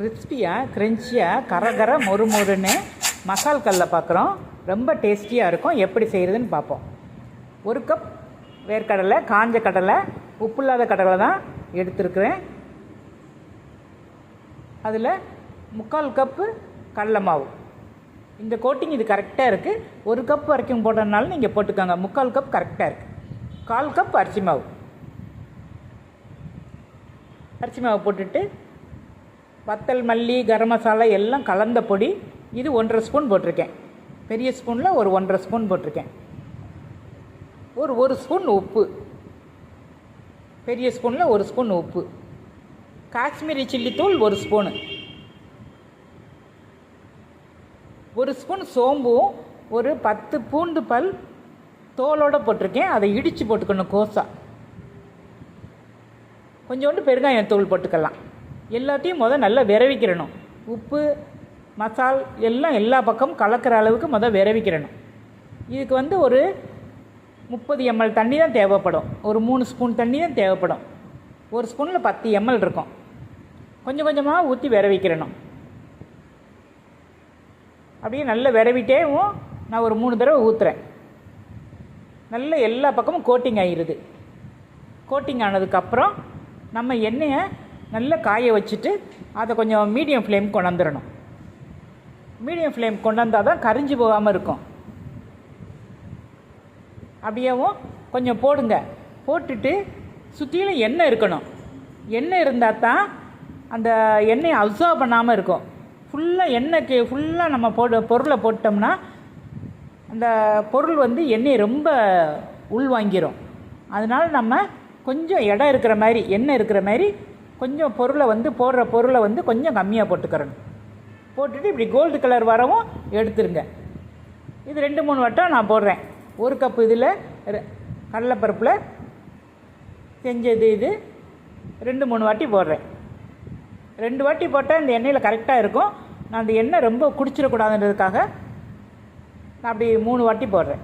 கிறிஸ்பியாக க்ரென்ச்சியாக கரகர மொறு மொறுன்னு மசால் கல்ல பார்க்குறோம் ரொம்ப டேஸ்டியாக இருக்கும். எப்படி செய்கிறதுன்னு பார்ப்போம் ஒரு கப் வேர்க்கடலை காஞ்ச கடலை உப்பு இல்லாத கடலை தான் எடுத்துருக்குறேன். அதில் முக்கால் கப்பு கடலை மாவு. இந்த கோட்டிங் இது கரெக்டாக இருக்குது ஒரு கப் வரைக்கும் போடுறதுனால நீங்கள் போட்டுக்கோங்க. முக்கால் கப் கரெக்டாக இருக்குது கால் கப் அரிசி மாவு. அரிசி மாவு போட்டுட்டு வத்தல் மல்லி கரம் மசாலா எல்லாம் கலந்த பொடி. இது ஒன்றரை ஸ்பூன் போட்டிருக்கேன். பெரிய ஸ்பூனில் ஒரு ஒன்றரை ஸ்பூன் போட்டிருக்கேன். ஒரு ஒரு ஸ்பூன் உப்பு. பெரிய ஸ்பூனில் ஒரு ஸ்பூன் உப்பு. காஷ்மீரி சில்லி தூள் ஒரு ஸ்பூனு. ஒரு ஸ்பூன் சோம்பும் ஒரு பத்து பூண்டு பல் தோலோடு போட்டிருக்கேன். அதை இடித்து போட்டுக்கணும் கோசா. கொஞ்சோண்டு பெருங்காயம் தூள் போட்டுக்கலாம். எல்லாத்தையும் மொதல் நல்லா விரவிக்கிறணும். உப்பு மசால் எல்லாம் எல்லா பக்கமும் கலக்கிற அளவுக்கு முதல் விரவிக்கிறணும். இதுக்கு வந்து ஒரு முப்பது எம்எல் தண்ணி தான் தேவைப்படும். ஒரு மூணு ஸ்பூன் தண்ணி தான் தேவைப்படும். ஒரு ஸ்பூனில் பத்து எம்எல் இருக்கும். கொஞ்சம் கொஞ்சமாக ஊற்றி விரவிக்கிறணும். அப்படியே நல்லா விரவிட்டேவும் நான் ஒரு மூணு தடவை ஊற்றுறேன் நல்ல எல்லா பக்கமும் கோட்டிங் ஆகிடுது கோட்டிங் ஆனதுக்கப்புறம் நம்ம எண்ணெயை நல்லா காய வச்சுட்டு அதை கொஞ்சம் மீடியம் ஃப்ளேம் கொண்டாந்துடணும். மீடியம் ஃப்ளேம் கொண்டாந்தால் தான் கரிஞ்சு போகாமல் இருக்கும். அப்படியேவும் கொஞ்சம் போடுங்க. போட்டுட்டு சுற்றிலும் எண்ணெய் இருக்கணும். எண்ணெய் இருந்தால் தான் அந்த எண்ணெயை அப்சர்வ் பண்ணாமல் இருக்கும். ஃபுல்லாக எண்ணெய்க்கு ஃபுல்லாக நம்ம போடு பொருளை போட்டோம்னா அந்த பொருள் வந்து எண்ணெயை ரொம்ப உள்வாங்கிரும். அதனால் நம்ம கொஞ்சம் இடம் இருக்கிற மாதிரி எண்ணெய் இருக்கிற மாதிரி கொஞ்சம் பொருளை வந்து போடுற பொருளை வந்து கொஞ்சம் கம்மியாக போட்டுக்கிறணும். போட்டுட்டு இப்படி கோல்டு கலர் வரவும் எடுத்துருங்க. இது ரெண்டு மூணு வட்டம் நான் போடுறேன். ஒரு கப்பு இதில் ரெ- கடலைப்பருப்பில் செஞ்சது இது. ரெண்டு மூணு வாட்டி போடுறேன். ரெண்டு வாட்டி போட்டால் இந்த எண்ணெயில் கரெக்டாக இருக்கும். நான் அந்த எண்ணெய் ரொம்ப குடிச்சிடக்கூடாதுன்றதுக்காக நான் அப்படி மூணு வாட்டி போடுறேன்.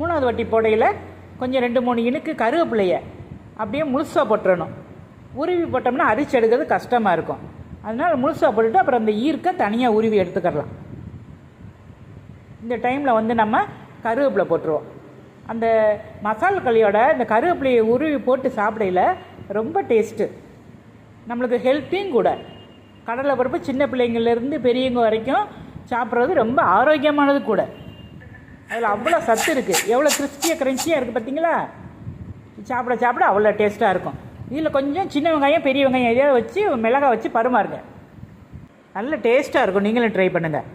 மூணாவது வாட்டி போடையில் கொஞ்சம் ரெண்டு மூணு இனுக்கு கருவேப்பிலைய அப்படியே முழுசாக போட்டுறணும். உருவி போட்டோம்னா அரிச்சு எடுக்கிறது கஷ்டமாக இருக்கும். அதனால் முழுசாக போட்டுட்டு அப்புறம் அந்த ஈர்க்க தனியாக உருவி எடுத்துக்கிடலாம் இந்த டைமில் வந்து நம்ம கருவேப்பிலை போட்டுருவோம். அந்த மசால் களியோட இந்த கருவேப்பிலையை உருவி போட்டு சாப்பிடையில ரொம்ப டேஸ்ட்டு நம்மளுக்கு ஹெல்த்தியும் கூட. கடலை பருப்பு சின்ன பிள்ளைங்கள்லேருந்து பெரியவங்க வரைக்கும் சாப்பிட்றது ரொம்ப ஆரோக்கியமானது கூட. அதில் அவ்வளோ சத்து இருக்குது எவ்வளோ கிறிஸ்பியாக கிரன்ச்சியாக இருக்குது பார்த்தீங்களா சாப்பிட சாப்பிட அவ்வளோ டேஸ்ட்டாக இருக்கும். இதில் கொஞ்சம் சின்ன வெங்காயம் பெரிய வெங்காயம் எதையாவது வச்சு மிளகாய் வச்சு பருமாறுங்க. நல்ல டேஸ்ட்டாக இருக்கும். நீங்களும் ட்ரை பண்ணுங்கள்